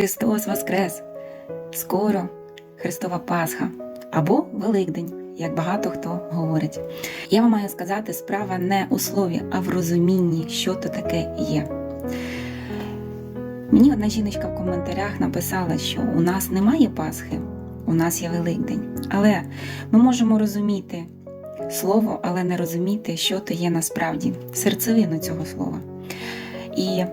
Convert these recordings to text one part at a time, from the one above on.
Христос Воскрес! Скоро Христова Пасха або Великдень, як багато хто говорить. Я вам маю сказати, справа не у слові, а в розумінні, що то таке є. Мені одна жіночка в коментарях написала, що у нас немає Пасхи, у нас є Великдень. Але ми можемо розуміти слово, але не розуміти, що то є насправді, серцевину цього слова. І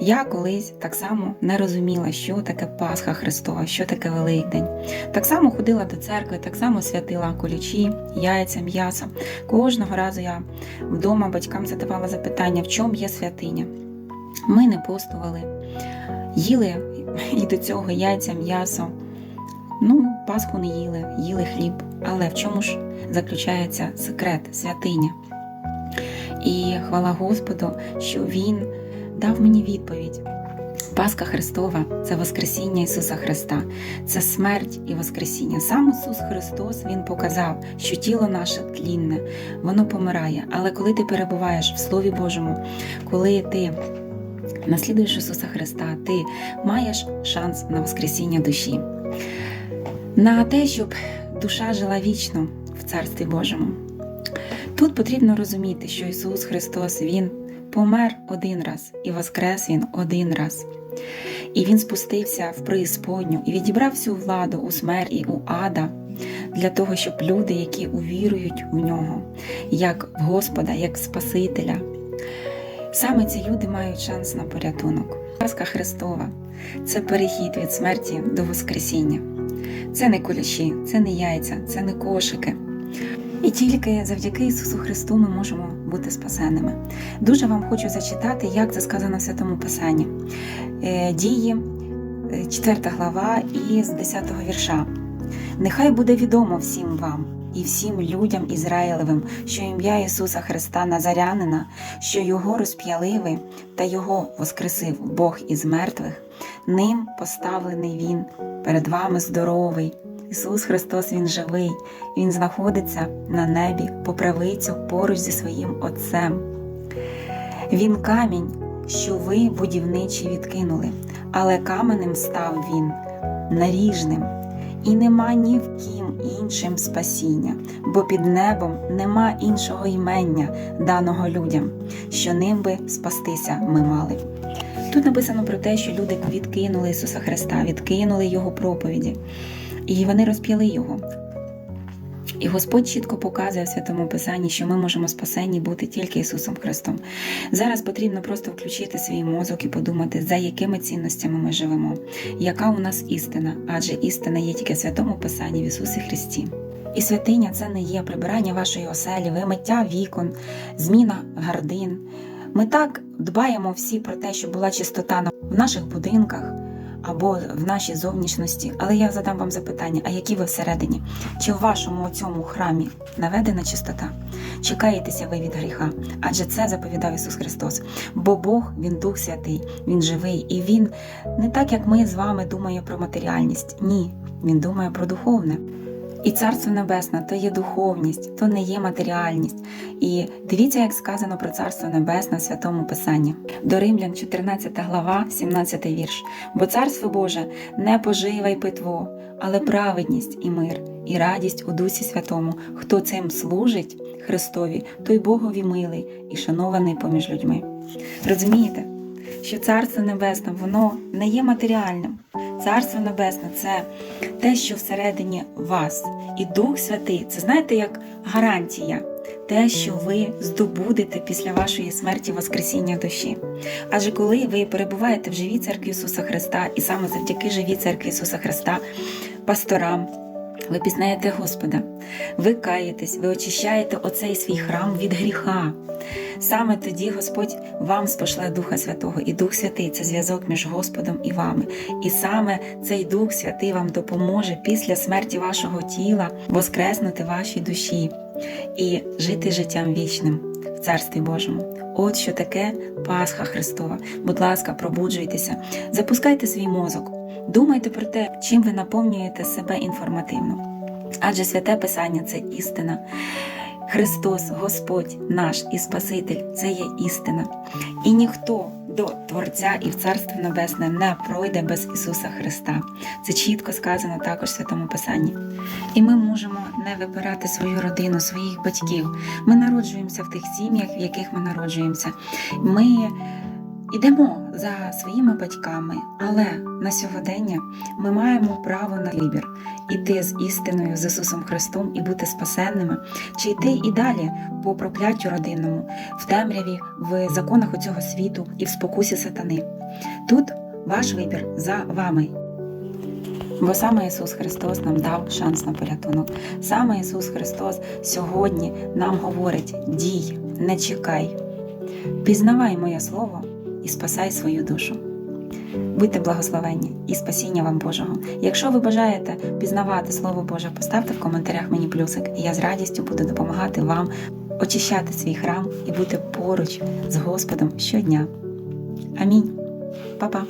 я колись так само не розуміла, що таке Пасха Христова, що таке Великдень. Так само ходила до церкви, так само святила колючі, яйця, м'ясо. Кожного разу я вдома батькам задавала запитання, в чому є святиня. Ми не постували, їли і до цього яйця, м'ясо. Ну, Пасху не їли, їли хліб. Але в чому ж заключається секрет, святиня? І хвала Господу, що Він дав мені відповідь. Пасха Христова це Воскресіння Ісуса Христа, це смерть і Воскресіння. Сам Ісус Христос Він показав, що тіло наше тлінне, воно помирає. Але коли ти перебуваєш в Слові Божому, коли ти наслідуєш Ісуса Христа, ти маєш шанс на Воскресіння душі, на те, щоб душа жила вічно в Царстві Божому. Тут потрібно розуміти, що Ісус Христос Він помер один раз і воскрес Він один раз. І Він спустився в преісподню і відібрав всю владу у смерть і у ада для того, щоб люди, які увірують в нього, як в Господа, як Спасителя, саме ці люди мають шанс на порятунок. Пасха Христова це перехід від смерті до Воскресіння. Це не куліші, це не яйця, це не кошики. І тільки завдяки Ісусу Христу ми можемо бути спасеними. Дуже вам хочу зачитати, як це сказано в Святому Писанні. Е, Дії, 4 глава і з 10 вірша. Нехай буде відомо всім вам і всім людям Ізраїлевим, що ім'я Ісуса Христа Назарянина, що Його розп'яли та Його воскресив Бог із мертвих, ним поставлений Він перед вами здоровий. Ісус Христос Він живий, Він знаходиться на небі по правицю поруч зі своїм Отцем. Він камінь, що ви, будівничі, відкинули, але каменем став він наріжним, і нема ні в ким іншим спасіння, бо під небом нема іншого імення, даного людям, що ним би спастися ми мали. Тут написано про те, що люди відкинули Ісуса Христа, відкинули Його проповіді, і вони розп'яли Його. І Господь чітко показує в святому Писанні, що ми можемо спасені бути тільки Ісусом Христом. Зараз потрібно просто включити свій мозок і подумати, за якими цінностями ми живемо, яка у нас істина, адже істина є тільки в святому Писанні в Ісусі Христі. І святиня це не є прибирання вашої оселі, вимиття вікон, зміна гардин. Ми так дбаємо всі про те, щоб була чистота в наших будинках або в нашій зовнішності. Але я задам вам запитання: а які ви всередині? Чи в вашому цьому храмі наведена чистота? Чи каєтеся ви від гріха? Адже це заповідав Ісус Христос. Бо Бог, Він Дух Святий, Він живий, і Він не так, як ми з вами думає про матеріальність. Ні, Він думає про духовне. І Царство Небесне то є духовність, то не є матеріальність. І дивіться, як сказано про Царство Небесне в Святому Писанні. До Римлян, 14 глава, 17 вірш. Бо Царство Боже не пожива й питво, але праведність і мир, і радість у Дусі Святому. Хто цим служить Христові, той Богові милий і шанований поміж людьми. Розумієте, що Царство Небесне воно не є матеріальним. Царство Небесне це те, що всередині вас. І Дух Святий це знаєте як гарантія, те, що ви здобудете після вашої смерті Воскресіння душі. Адже коли ви перебуваєте в живій церкві Ісуса Христа, і саме завдяки живій церкві Ісуса Христа, пасторам, ви пізнаєте Господа, ви каєтесь, ви очищаєте оцей свій храм від гріха. Саме тоді Господь вам спошле Духа Святого, і Дух Святий це зв'язок між Господом і вами. І саме цей Дух Святий вам допоможе після смерті вашого тіла воскреснути вашій душі і жити життям вічним в Царстві Божому. От що таке Пасха Христова. Будь ласка, пробуджуйтеся, запускайте свій мозок, думайте про те, чим ви наповнюєте себе інформативно. Адже святе Писання це істина. Христос, Господь наш і Спаситель це є істина. І ніхто до Творця і в Царство Небесне не пройде без Ісуса Христа. Це чітко сказано також в Святому Писанні. І ми можемо не вибирати свою родину, своїх батьків. Ми народжуємося в тих сім'ях, в яких ми народжуємося. Ми йдемо за своїми батьками, але на сьогодення ми маємо право на вибір іти з істиною, з Ісусом Христом і бути спасенними, чи йти і далі по прокляттю родинному, в темряві, в законах оцього світу і в спокусі сатани. Тут ваш вибір за вами. Бо саме Ісус Христос нам дав шанс на порятунок. Саме Ісус Христос сьогодні нам говорить: дій, не чекай, пізнавай моє Слово і спасай свою душу. Будьте благословенні і спасіння вам Божого. Якщо ви бажаєте пізнавати Слово Боже, поставте в коментарях мені плюсик, і я з радістю буду допомагати вам очищати свій храм і бути поруч з Господом щодня. Амінь. Па-па!